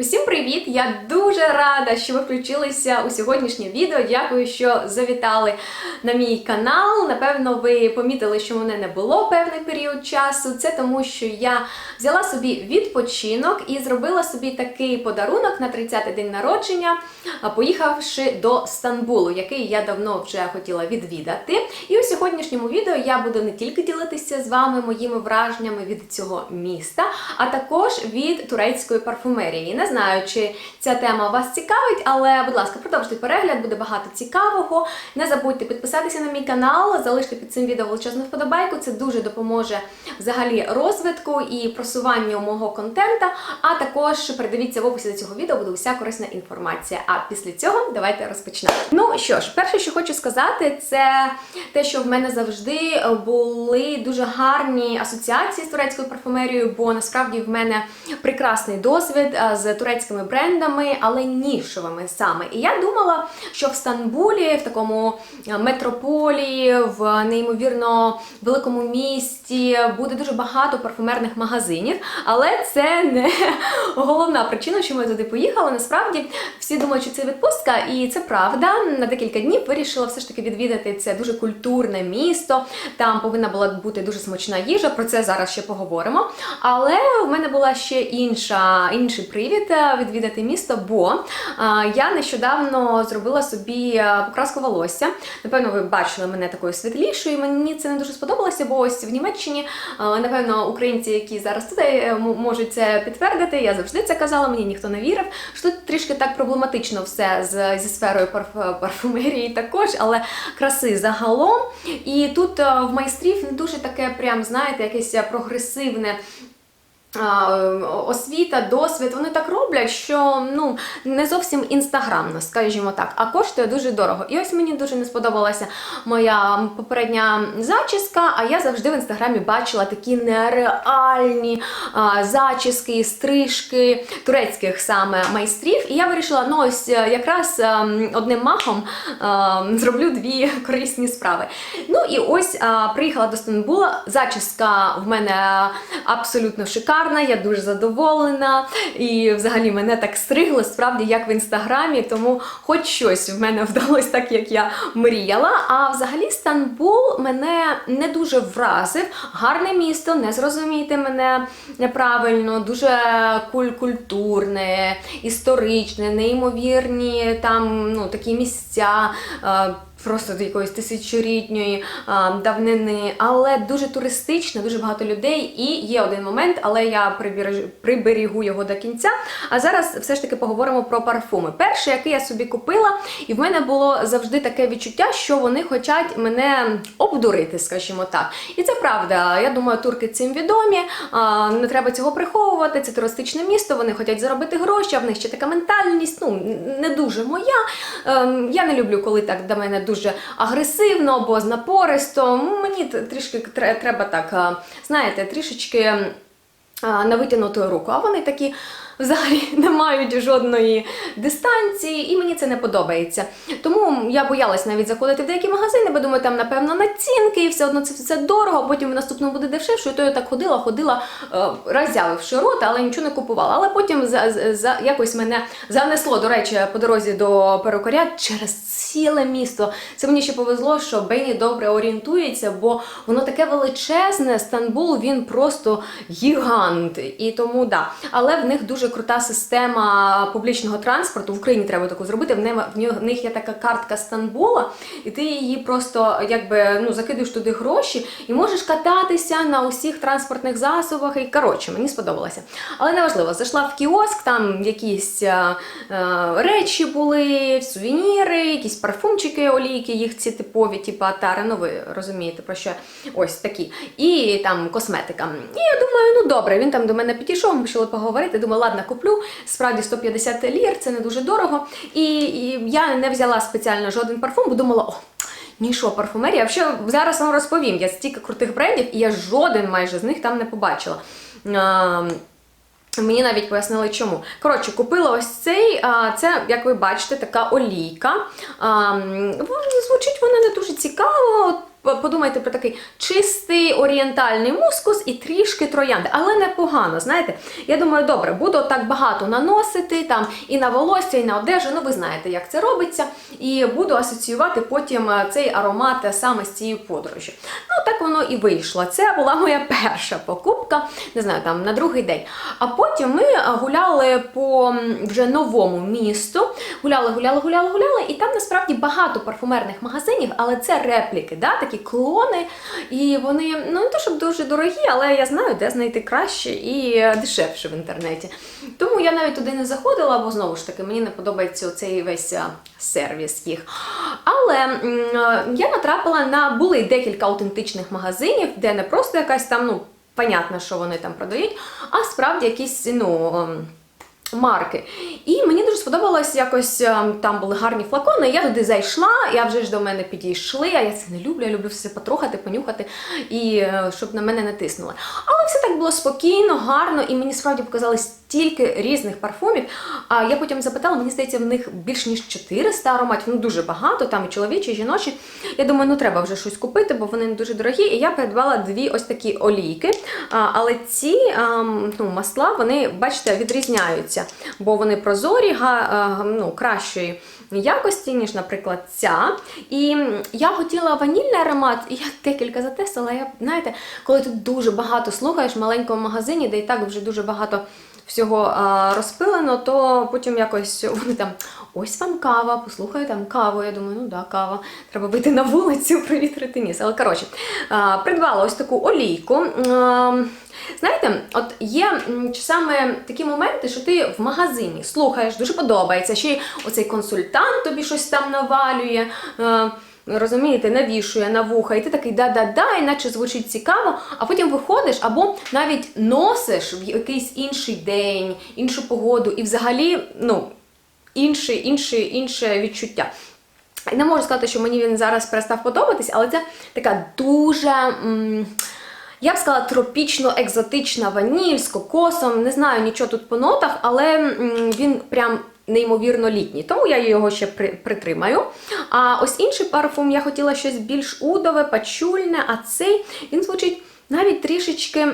Усім привіт! Я дуже рада, що ви включилися у сьогоднішнє відео. Дякую, що завітали на мій канал. Напевно, ви помітили, що мене не було певний період часу. Це тому, що я взяла собі відпочинок і зробила собі такий подарунок на 30-й день народження, поїхавши до Стамбулу, який я давно вже хотіла відвідати. І у сьогоднішньому відео я буду не тільки ділитися з вами моїми враженнями від цього міста, а також від турецької парфумерії. Знаю, чи ця тема вас цікавить, але, будь ласка, продовжуйте перегляд, буде багато цікавого. Не забудьте підписатися на мій канал, залиште під цим відео величезну вподобайку. Це дуже допоможе взагалі розвитку і просуванню мого контента. А також передивіться в описі до цього відео, буде уся корисна інформація. А після цього давайте розпочнемо. Ну що ж, перше, що хочу сказати, це те, що в мене завжди були дуже гарні асоціації з турецькою парфумерією, бо насправді в мене прекрасний досвід з турецькими брендами, але нішовими саме. І я думала, що в Стамбулі, в такому а, метрополії, в неймовірно великому місті буде дуже багато парфумерних магазинів, але це не головна причина, чому я туди поїхала. Насправді всі думають, що це відпустка, і це правда. На декілька днів вирішила все ж таки відвідати це дуже культурне місто. Там повинна була бути дуже смачна їжа. Про це зараз ще поговоримо. Але в мене була ще інша, інший привід е, відвідати місто, бо е, я нещодавно зробила собі е, покраску волосся. Напевно, ви бачили мене такою світлішою. і Мені це не дуже сподобалося, бо ось в Німеччині, е, напевно, українці, які зараз тут е, можуть це підтвердити. Я завжди це казала, мені ніхто не вірив. Що тут трішки так проблематично все з, зі сферою парф- парфумерії також, але краси загалом. І тут е, в майстрів не дуже таке, прям знаєте, якесь прогресивне. А, Освіта, досвід, вони так роблять, що ну не зовсім інстаграмно, скажімо так, а коштує дуже дорого. І ось мені дуже не сподобалася моя попередня зачіска. А я завжди в інстаграмі бачила такі нереальні а, зачіски, стрижки турецьких саме майстрів. І я вирішила, ну ось е, якраз ем, одним махом ем, зроблю дві корисні справи. Ну і ось а, приїхала до Стамбула. Зачіска в мене абсолютно шикарна, я дуже задоволена. І взагалі мене так стригли, справді, як в інстаграмі, тому хоч щось в мене вдалося так, як я мріяла. А взагалі Стамбул мене не дуже вразив. Гарне місто, не зрозумійте мене неправильно, дуже куль- культурне, історичне, неймовірні там ну, такі місця. Просто до якоїсь тисячорітньої а, давнини, але дуже туристично, дуже багато людей. І є один момент, але я прибережу, приберігу його до кінця. А зараз все ж таки поговоримо про парфуми. Перший, який я собі купила, і в мене було завжди таке відчуття, що вони хочуть мене обдурити, скажімо так. І це правда. Я думаю, турки цим відомі. А, не треба цього приховувати. Це туристичне місто. Вони хочуть заробити гроші, а в них ще така ментальність. Ну не дуже моя. Ем, я не люблю, коли так до мене дуже агресивно або напористо. Мені трішки треба так, знаєте, трішечки на витягнуту руку. А вони такі взагалі не мають жодної дистанції, і мені це не подобається. Тому я боялась навіть заходити в деякі магазини, бо думаю, там, напевно, націнки, і все одно це все дорого, потім в наступному буде дешевше. І то я так ходила, ходила, е, роззявивши рот, але нічого не купувала. Але потім за, за- якось мене занесло, до речі, по дорозі до перукаря через ціле місто. Це мені ще повезло, що Бені добре орієнтується, бо воно таке величезне. Стамбул він просто гігант. І тому да. Але в них дуже крута система публічного транспорту. В Україні треба таку зробити. В них, в них є така картка Стамбула, і ти її просто якби ну закидуєш туди гроші і можеш кататися на усіх транспортних засобах. І коротше, мені сподобалося. Але неважливо, зайшла в кіоск, там якісь е, е, речі були, сувеніри, якісь парфумчики, олійки, їх ці типові, типу атари. Ну ви розумієте про що ось такі. І там косметика. І я думаю, ну добре, він там до мене підійшов, ми почали поговорити. Думаю, ладно, куплю. Справді 150 лір, це не дуже дорого. І, і я не взяла спеціально жоден парфум, бо думала, о. Нішо парфумерія. Взагалі, зараз вам розповім. Я стільки крутих брендів, і я жоден майже з них там не побачила. А, Мені навіть пояснили, чому. Коротше, купила ось цей. Це, як ви бачите, така олійка. Звучить вона не дуже цікаво. Подумайте про такий чистий орієнтальний мускус і трішки троянди, але непогано. Знаєте, я думаю, добре, буду так багато наносити там і на волосся, і на одежу. Ну, ви знаєте, як це робиться. І буду асоціювати потім е, цей аромат саме з цією подорожі. Ну, так воно і вийшло. Це була моя перша покупка, не знаю, там на другий день. А потім ми е, гуляли по вже новому місту. Гуляли, гуляли, гуляли, гуляли, і там насправді багато парфумерних магазинів, але це репліки, да, такі клони. І вони ну не то щоб дуже дорогі, але я знаю, де знайти краще і дешевше в інтернеті. Тому я навіть туди не заходила, бо знову ж таки мені не подобається цей весь сервіс їх. Але я натрапила на були декілька аутентичних магазинів, де не просто якась там, ну, понятно, що вони там продають, а справді якісь, ну. Марки. І мені дуже сподобалось якось ем, там були гарні флакони. Я туди зайшла, я вже ж до мене підійшли. А я це не люблю, я люблю все потрохати, понюхати і е, щоб на мене не тиснули. Але все так було спокійно, гарно, і мені справді показали стільки різних парфумів. А я потім запитала, мені здається, в них більш ніж 400 ароматів, ну дуже багато, там і чоловічі, і жіночі. Я думаю, ну треба вже щось купити, бо вони не дуже дорогі. І я придбала дві ось такі олійки. А, але ці ам, ну, масла, вони, бачите, відрізняються, бо вони прозорі, га, а, ну, кращої якості, ніж, наприклад, ця. І я хотіла ванільний аромат, і я декілька затестила. Я, знаєте, коли ти дуже багато слухаєш в маленькому магазині, де і так вже дуже багато всього розпилено, то потім якось вони там ось вам кава, послухаю там каву. Я думаю, ну да, кава, треба вийти на вулицю, провітрити ніс. Але коротше, придбала ось таку олійку. Знаєте, от є часами такі моменти, що ти в магазині слухаєш, дуже подобається. Ще й оцей консультант тобі щось там навалює. Розумієте, навішує на вуха, і ти такий да-да-да, іначе звучить цікаво, а потім виходиш або навіть носиш в якийсь інший день, іншу погоду, і взагалі, ну, інше, інше, інше відчуття. Не можу сказати, що мені він зараз перестав подобатись, але це така дуже. м, я б сказала, тропічно-екзотична ваніль з кокосом. Не знаю нічого тут по нотах, але він прям неймовірно літній. Тому я його ще при, притримаю. А ось інший парфум я хотіла щось більш удове, пачульне, а цей він звучить. Навіть трішечки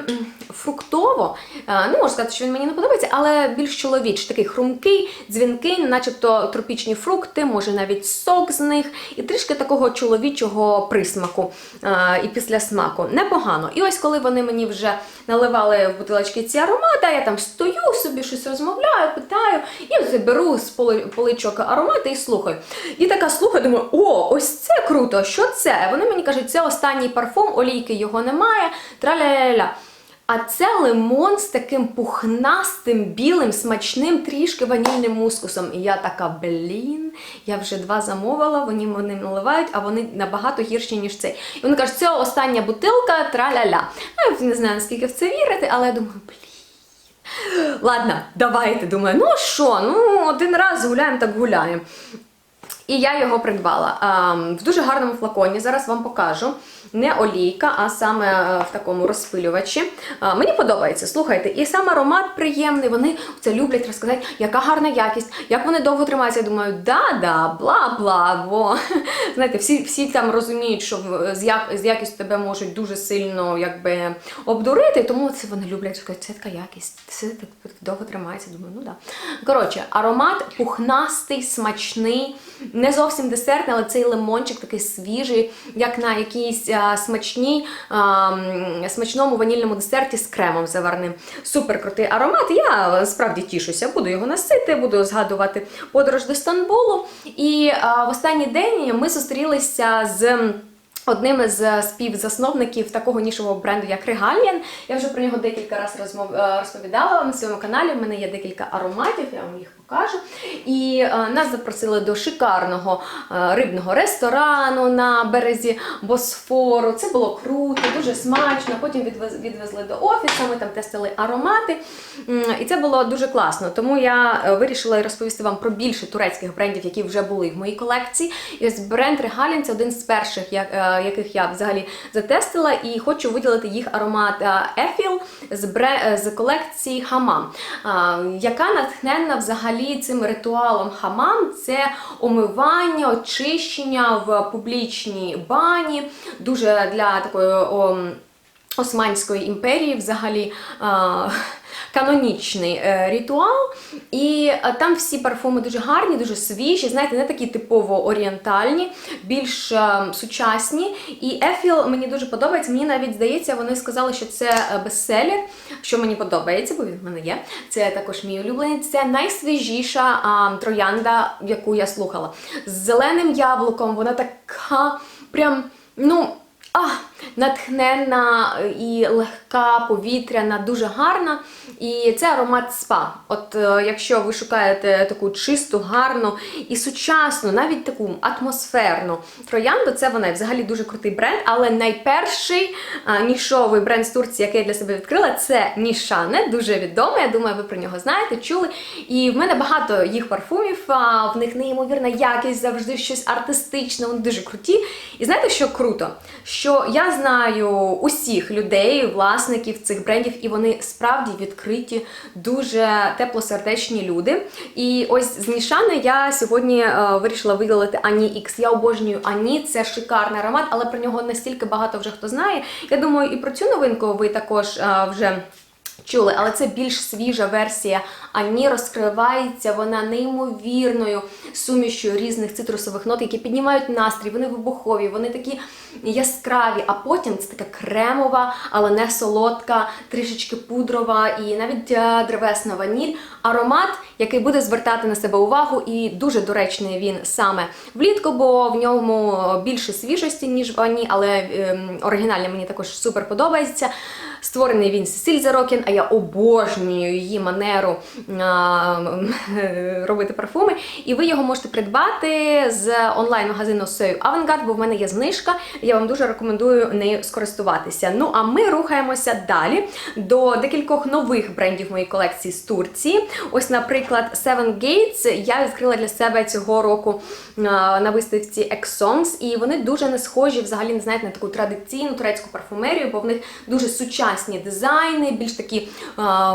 фруктово, не можу сказати, що він мені не подобається, але більш чоловіч, такий хрумкий, дзвінкий, начебто тропічні фрукти, може навіть сок з них, і трішки такого чоловічого присмаку е, і після смаку. Непогано. І ось коли вони мені вже наливали в бутилочки ці аромати, я там стою собі, щось розмовляю, питаю, і беру з поли- поличок аромати і слухаю. І така слухаю, думаю, о, ось це круто, що це? Вони мені кажуть, це останній парфум, олійки його немає, траля-ля-ля. А це лимон з таким пухнастим, білим, смачним, трішки ванільним мускусом. І я така, блін, я вже два замовила, вони вони наливають, а вони набагато гірші, ніж цей. І вони кажуть, це остання бутилка, траля-ля. Ну, я не знаю, наскільки в це вірити, але я думаю, блін. Ладно, давайте. Думаю, ну що, ну один раз гуляємо, так гуляємо. І я його придбала а, в дуже гарному флаконі. Зараз вам покажу. Не олійка, а саме е, в такому розпилювачі. Мені подобається, слухайте, і сам аромат приємний. Вони це люблять розказати, яка гарна якість, як вони довго тримаються. Я думаю, да-да, бла-бла. Бо знаєте, всі, всі там розуміють, що з, як, з якістю тебе можуть дуже сильно якби обдурити, тому це вони люблять сказати, це така якість, це так довго тримається. Думаю, ну да. Коротше, аромат пухнастий, смачний, не зовсім десертний, але цей лимончик такий свіжий, як на якійсь а, смачній, смачному ванільному десерті з кремом заварним. Супер крутий аромат. Я е, справді тішуся, буду його носити, буду згадувати подорож до Стамбулу. І в останній день ми зустрілися з. Одним із співзасновників такого нішового бренду, як Regalian. Я вже про нього декілька разів розмов... е, розповідала на своєму каналі. У мене є декілька ароматів, я вам їх покажу. І е, нас запросили до шикарного е, рибного ресторану на березі Босфору. Це було круто, дуже смачно. Потім відвез... відвезли до офісу, ми там тестили аромати. І це було дуже класно. Тому я е, вирішила розповісти вам про більше турецьких брендів, які вже були в моїй колекції. І ось бренд Regalian – це один з перших, як, е, яких я взагалі затестила, і хочу виділити їх аромат Ефіл з, бре... з колекції Хамам, яка натхненна взагалі цим ритуалом Хамам. Це омивання, очищення в публічній бані, дуже для такої. О, Османської імперії взагалі а, канонічний е, ритуал. І е, там всі парфуми дуже гарні, дуже свіжі, знаєте, не такі типово орієнтальні, більш е, сучасні. І Ефіл мені дуже подобається. Мені навіть здається, вони сказали, що це е, бестселер, що мені подобається, бо він в мене є. Це також мій улюблений. Це найсвіжіша а, троянда, яку я слухала. З зеленим яблуком, вона така прям, ну. А, натхненна і легка, повітряна, дуже гарна. І це аромат спа. От е, якщо ви шукаєте таку чисту, гарну і сучасну, навіть таку атмосферну троянду, це вона взагалі дуже крутий бренд. Але найперший нішовий бренд з Турції, який я для себе відкрила, це Нішане, дуже відомий. Я думаю, ви про нього знаєте, чули. І в мене багато їх парфумів, в них неймовірна якість, завжди щось артистичне, вони дуже круті. І знаєте, що круто? Що я знаю усіх людей, власників цих брендів, і вони справді відкриті, дуже теплосердечні люди. І ось з Нішани я сьогодні е, вирішила виділити Ані X. Я обожнюю Ані, це шикарний аромат, але про нього настільки багато вже хто знає. Я думаю, і про цю новинку ви також е, вже. Чули, але це більш свіжа версія. Ані розкривається вона неймовірною сумішю різних цитрусових нот, які піднімають настрій, вони вибухові, вони такі яскраві. А потім це така кремова, але не солодка, трішечки пудрова і навіть е, древесна ваніль. Аромат, який буде звертати на себе увагу, і дуже доречний він саме влітку, бо в ньому більше свіжості, ніж в Ані, але е, оригінальний мені також супер подобається. Створений він Сесіль Зарокін, а я обожнюю її манеру а, робити парфуми. І ви його можете придбати з онлайн-магазину Сою Авангард, бо в мене є знижка. Я вам дуже рекомендую нею скористуватися. Ну а ми рухаємося далі до декількох нових брендів моєї колекції з Турції. Ось, наприклад, Seven Gates я відкрила для себе цього року на виставці X-Songs, і вони дуже не схожі взагалі, не знаєте, на таку традиційну турецьку парфумерію, бо в них дуже сучасні дизайни, більш такі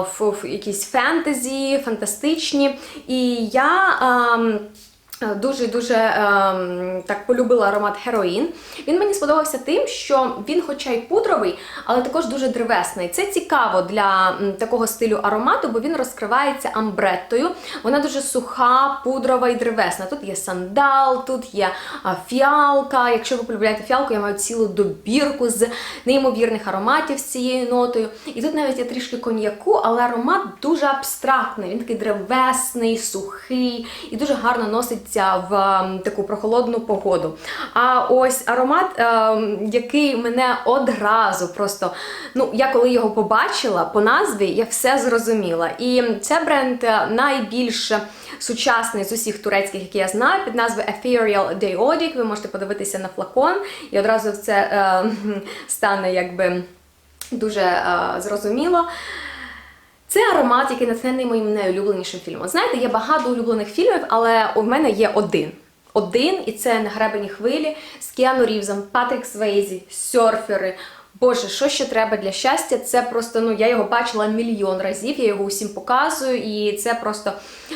ф, ф, якісь фентезі, фантастичні. І я. А, Дуже-дуже ем, так полюбила аромат героїн. Він мені сподобався тим, що він, хоча й пудровий, але також дуже древесний. Це цікаво для такого стилю аромату, бо він розкривається амбреттою. Вона дуже суха, пудрова і древесна. Тут є сандал, тут є фіалка. Якщо ви полюбляєте фіалку, я маю цілу добірку з неймовірних ароматів з цією нотою. І тут навіть є трішки коньяку, але аромат дуже абстрактний. Він такий древесний, сухий і дуже гарно носить в ем, таку прохолодну погоду. А ось аромат, ем, який мене одразу просто, ну, я коли його побачила по назві, я все зрозуміла. І це бренд е, найбільш сучасний з усіх турецьких, які я знаю, під назвою Ethereal Deodic. Ви можете подивитися на флакон, і одразу це е, стане якби дуже е, зрозуміло. Це аромат, який натхнений моїм найулюбленішим фільмом. Знаєте, є багато улюблених фільмів, але у мене є один. Один, і це на гребені хвилі з Кіану Рівзом, Патрік Свейзі, серфери. Боже, що ще треба для щастя? Це просто, ну, я його бачила мільйон разів, я його усім показую, і це просто,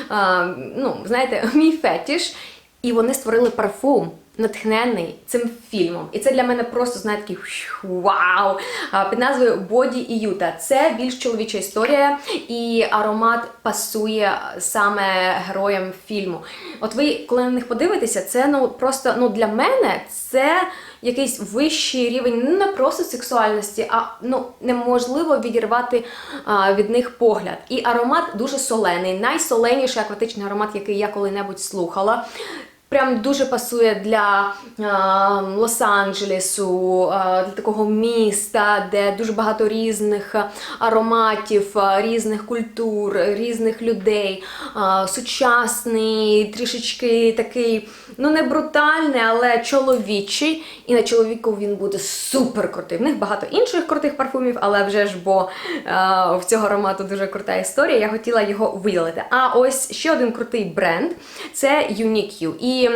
а, ну, знаєте, мій фетіш. І вони створили парфум натхнений цим фільмом. І це для мене просто, знаєте, такий вау! Під назвою Боді і Юта. Це більш чоловіча історія, і аромат пасує саме героям фільму. От ви, коли на них подивитеся, це ну просто ну для мене це. Якийсь вищий рівень не просто сексуальності, а ну неможливо відірвати а, від них погляд. І аромат дуже солений, найсоленіший акватичний аромат, який я коли-небудь слухала. Прям дуже пасує для Лос-Анджелесу, для такого міста, де дуже багато різних ароматів, різних культур, різних людей. Сучасний, трішечки такий, ну не брутальний, але чоловічий. І на чоловіку він буде супер крутий. В них багато інших крутих парфумів, але вже ж бо в цього аромату дуже крута історія. Я хотіла його виділити. А ось ще один крутий бренд це Unique You. І І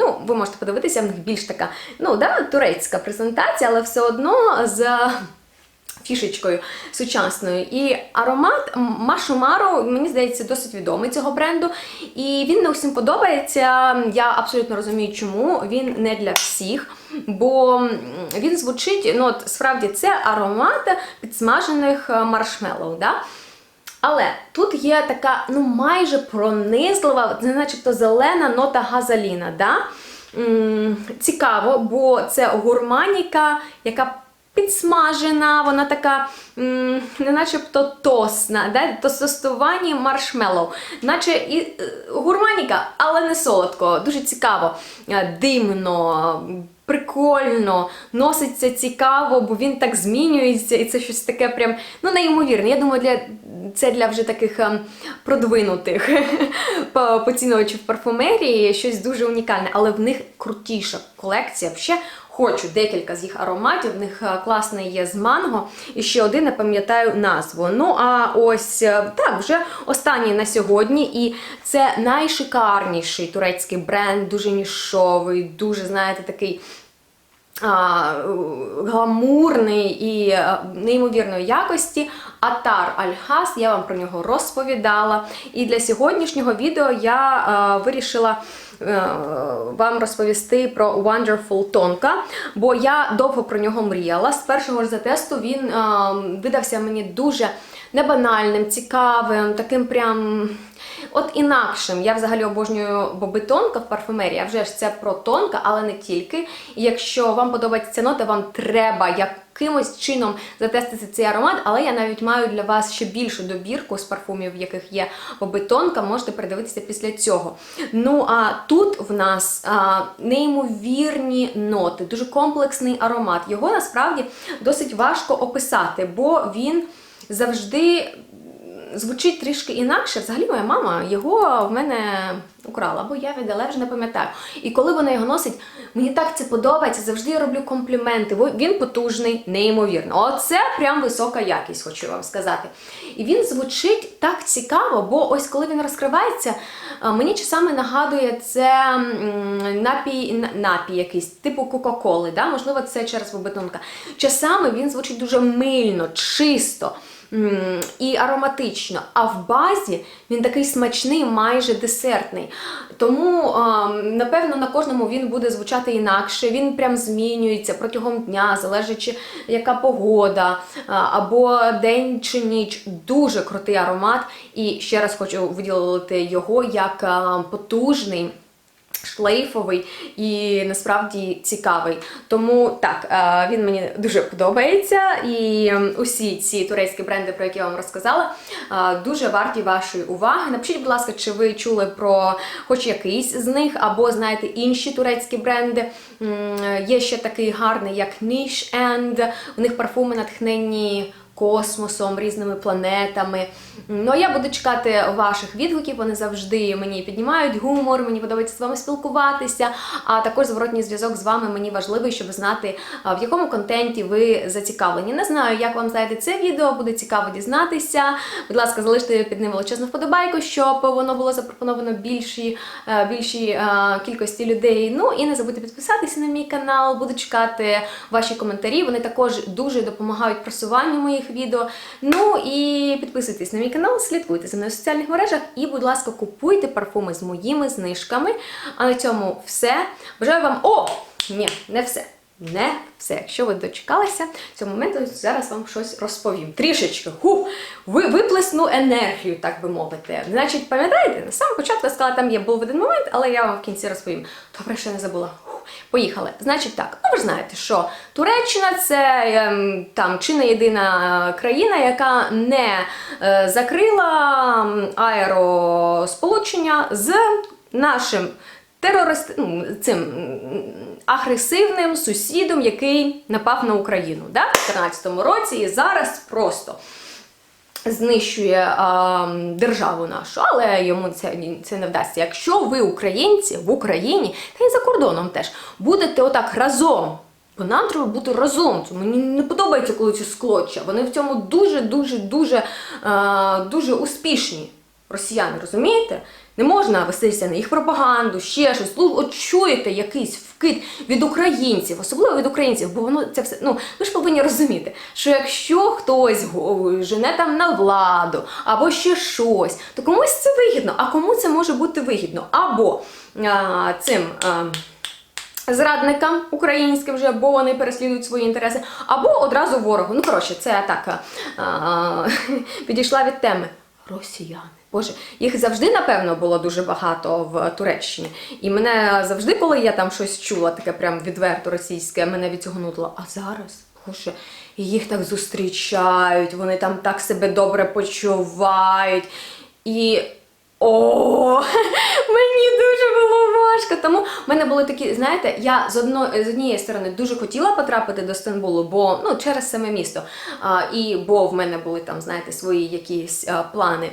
ну, ви можете подивитися, в них більш така ну, да, турецька презентація, але все одно з фішечкою сучасною. І аромат Машумару, мені здається, досить відомий цього бренду. І він не усім подобається. Я абсолютно розумію, чому. Він не для всіх. Бо він звучить, ну от справді це аромат підсмажених е, маршмеллоу. Да? Але тут є така, ну майже пронизлива, начебто зелена нота газаліна. Да? Цікаво, бо це гурманіка, яка підсмажена, вона така, не начебто тосна, да? тостостувані маршмеллоу. Наче і е, гурманіка, але не солодко. Дуже цікаво, Е, димно. Прикольно, носиться цікаво, бо він так змінюється, і це щось таке прям ну неймовірне. Я думаю, для це для вже таких ем, продвинутих по- парфумерії щось дуже унікальне, але в них крутіша колекція. Ще хочу декілька з їх ароматів. В них е, класний є з манго, і ще один не пам'ятаю назву. Ну а ось е, так, вже останній на сьогодні, і це найшикарніший турецький бренд, дуже нішовий, дуже, знаєте, такий гламурний і е, неймовірної якості. Атар Альхас, я вам про нього розповідала. І для сьогоднішнього відео я е, вирішила е, вам розповісти про Wonderful Tonka, бо я довго про нього мріяла. З першого ж затесту він е, видався мені дуже небанальним, цікавим, таким прям. От інакшим. Я взагалі обожнюю боби тонка в парфумерії, а вже ж це про тонка, але не тільки. І якщо вам подобається ця нота, вам треба якимось чином затестити цей аромат, але я навіть маю для вас ще більшу добірку з парфумів, в яких є боби тонка, можете передивитися після цього. Ну а тут в нас а, неймовірні ноти, дуже комплексний аромат. Його насправді досить важко описати, бо він завжди звучить трішки інакше. Взагалі, моя мама його в мене украла, бо я віддала, вже не пам'ятаю. І коли вона його носить, мені так це подобається, завжди я роблю компліменти. Він потужний, неймовірно. Оце прям висока якість, хочу вам сказати. І він звучить так цікаво, бо ось коли він розкривається, мені часами нагадує це напій, напій якийсь, типу Кока-Коли. Да? Можливо, це через бобетонка. Часами він звучить дуже мильно, чисто. І ароматично, а в базі він такий смачний, майже десертний. Тому, напевно, на кожному він буде звучати інакше. Він прям змінюється протягом дня, залежачи, яка погода, або день чи ніч. Дуже крутий аромат. І ще раз хочу виділити його як потужний шлейфовий і насправді цікавий. Тому так, е, він мені дуже подобається. І усі ці турецькі бренди, про які я вам розказала, е, дуже варті вашої уваги. Напишіть, будь ласка, чи ви чули про хоч якийсь з них, або знаєте інші турецькі бренди. Є ще такий гарний, як Niche End. У них парфуми натхненні космосом, різними планетами. Ну я буду чекати ваших відгуків. Вони завжди мені піднімають гумор, мені подобається з вами спілкуватися. А також зворотній зв'язок з вами мені важливий, щоб знати, в якому контенті ви зацікавлені. Не знаю, як вам зайде це відео, буде цікаво дізнатися. Будь ласка, залиште під ним величезну вподобайку, щоб воно було запропоновано більшій, е, більшій е, кількості людей. Ну і не забудьте підписатися на мій канал. Буду чекати ваші коментарі. Вони також дуже допомагають просуванню моїх відео. Ну і підписуйтесь на мій канал, слідкуйте за мною в соціальних мережах і, будь ласка, купуйте парфуми з моїми знижками. А на цьому все. Бажаю вам. О! Ні, не все. Не все. Якщо ви дочекалися цього моменту, зараз вам щось розповім. Трішечки ху, ви, виплесну енергію, так би мовити. Значить, пам'ятаєте, на самому початку я сказала, там є був один момент, але я вам в кінці розповім. Добре, що не забула. Поїхали. Значить так, ну ви ж знаєте, що Туреччина це ем, там чи не єдина країна, яка не е, закрила аеросполучення з нашим терорист... ну, цим агресивним сусідом, який напав на Україну да? в 2014 році, і зараз просто знищує а, державу нашу, але йому це, це не вдасться. Якщо ви, українці, в Україні, та й за кордоном теж, будете отак разом. Бо нам треба бути разом. Це Мені не подобається, коли ці склоччя. Вони в цьому дуже, дуже, дуже, е, дуже успішні. росіяни, розумієте? Не можна вестися на їх пропаганду, ще щось. От чуєте якийсь вкид від українців, особливо від українців, бо воно це все. Ну ви ж повинні розуміти, що якщо хтось жене там на владу або ще щось, то комусь це вигідно, а кому це може бути вигідно? Або а, цим. А, Зрадникам українським вже, бо вони переслідують свої інтереси, або одразу ворогу. Ну, коротше, це атака а, підійшла від теми. Росіяни. Боже, їх завжди, напевно, було дуже багато в Туреччині. І мене завжди, коли я там щось чула, таке прям відверто російське, мене від цього нудило. А зараз, Боже, їх так зустрічають, вони там так себе добре почувають. І о, мені дуже було важко. Тому в мене були такі, знаєте, я з одно, з однієї сторони дуже хотіла потрапити до Стамбулу, бо ну через саме місто. А, і бо в мене були там, знаєте, свої якісь а, плани.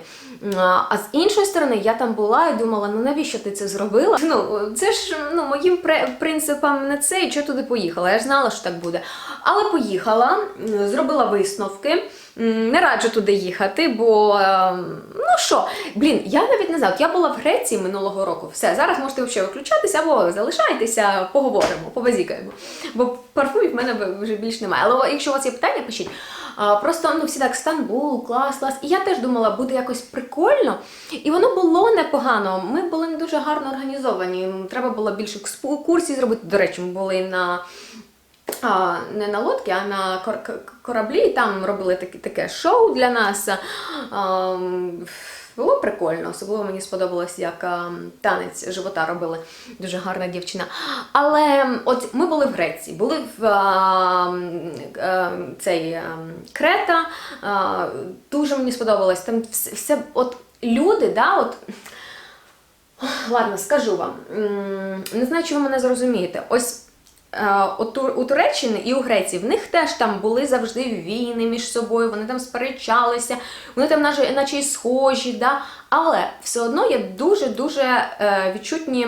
А, а з іншої сторони, я там була і думала, ну навіщо ти це зробила? Ну це ж ну моїм принципам не це, і чого туди поїхала. Я ж знала, що так буде. Але поїхала, зробила висновки. Не раджу туди їхати, бо ем, ну що, блін, я навіть не знаю. Я була в Греції минулого року. Все, зараз можете виключатися або залишайтеся, поговоримо, побазікаємо. Бо парфумів в мене вже більш немає. Але якщо у вас є питання, пишіть. А, Просто ну всі так Стамбул, клас, клас. І я теж думала, буде якось прикольно. І воно було непогано. Ми були не дуже гарно організовані. Треба було більше курсів зробити. До речі, ми були на а, не на лодці, а на кораблі, і там робили таке, таке шоу для нас. А, було прикольно, особливо мені сподобалось, як а, танець живота робили. Дуже гарна дівчина. Але от ми були в Греції, були в а, а, цей а, Крета. А, дуже мені сподобалось. Там все, от люди, да, от. Ладно, скажу вам. Не знаю, чи ви мене зрозумієте. Ось е, у Туреччини і у Греції в них теж там були завжди війни між собою, вони там сперечалися, вони там наче, наче й схожі, да? але все одно є дуже-дуже е, відчутні.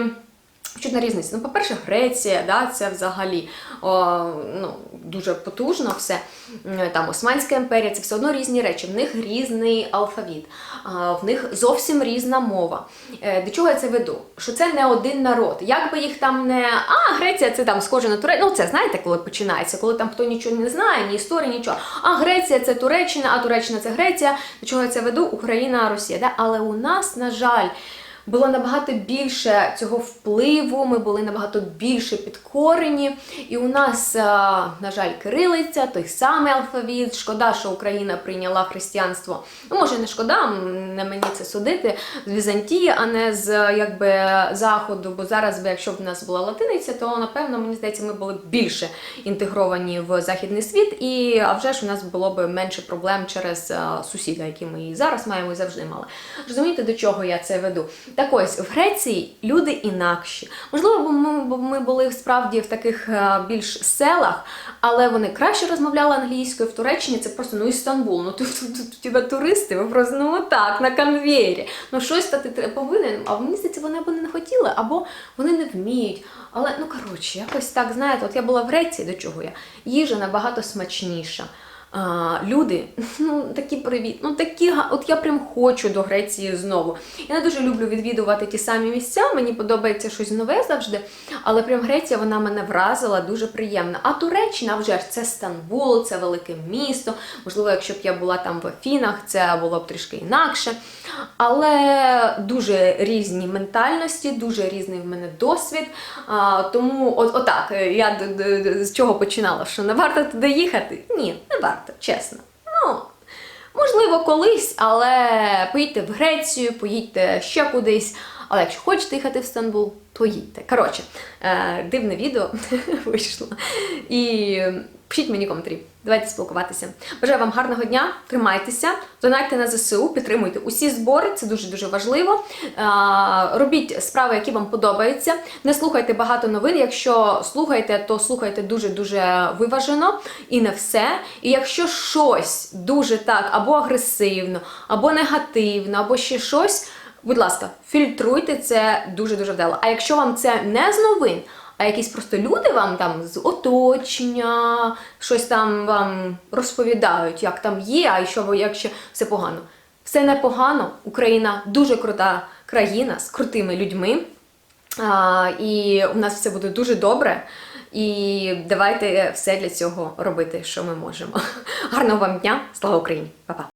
Відчутна різниця. Ну, по-перше, Греція, да, це взагалі о, ну, дуже потужно все. Там Османська імперія, це все одно різні речі. В них різний алфавіт, в них зовсім різна мова. Е, До чого я це веду? Що це не один народ. Як би їх там не. А, Греція це там схоже на Туреччину. Ну, це знаєте, коли починається, коли там хто нічого не знає, ні історії, нічого. А Греція це Туреччина, а Туреччина це Греція. До чого я це веду? Україна, Росія. Да? Але у нас, на жаль, було набагато більше цього впливу, ми були набагато більше підкорені. І у нас, на жаль, кирилиця, той самий алфавіт. Шкода, що Україна прийняла християнство. Ну, може, не шкода, не мені це судити з Візантії, а не з якби заходу. Бо зараз, би, якщо б в нас була латиниця, то напевно мені здається, ми були б більше інтегровані в західний світ, і а вже ж у нас було б менше проблем через сусіда, які ми і зараз маємо і завжди мали. Розумієте, до чого я це веду? Так ось в Греції люди інакші. Можливо, ми, ми були справді в таких е, більш селах, але вони краще розмовляли англійською в Туреччині. Це просто ну Істанбул. Ну тут, у тебе туристи, ви просто ну так, на конвейері. Ну щось та ти повинен. А мені здається, вони або не хотіли, або вони не вміють. Але ну коротше, якось так, знаєте, от я була в Греції, до чого я? Їжа набагато смачніша. А, люди, ну такі привіт, ну такі от я прям хочу до Греції знову. Я не дуже люблю відвідувати ті самі місця. Мені подобається щось нове завжди. Але прям Греція вона мене вразила дуже приємно. А Туреччина вже ж це Стамбул, це велике місто. Можливо, якщо б я була там в Афінах, це було б трішки інакше. Але дуже різні ментальності, дуже різний в мене досвід. А, тому от, отак, я з чого починала, що не варто туди їхати? Ні, не варто, чесно. Ну, можливо, колись, але поїдьте в Грецію, поїдьте ще кудись. Але якщо хочете їхати в Стамбул, то їдьте. Коротше, е, дивне відео вийшло. І пишіть мені коментарі. Давайте спілкуватися. Бажаю вам гарного дня, тримайтеся, донайте на ЗСУ, підтримуйте усі збори, це дуже дуже важливо. Робіть справи, які вам подобаються. Не слухайте багато новин. Якщо слухаєте, то слухайте дуже дуже виважено і не все. І якщо щось дуже так або агресивно, або негативно, або ще щось. Будь ласка, фільтруйте це дуже дуже вдало. А якщо вам це не з новин, а якісь просто люди вам там з оточення, щось там вам розповідають, як там є, а що ви- якщо все погано. все непогано. Україна дуже крута країна з крутими людьми. А, і у нас все буде дуже добре. І давайте все для цього робити, що ми можемо. Гарного вам дня! Слава Україні! Па-па!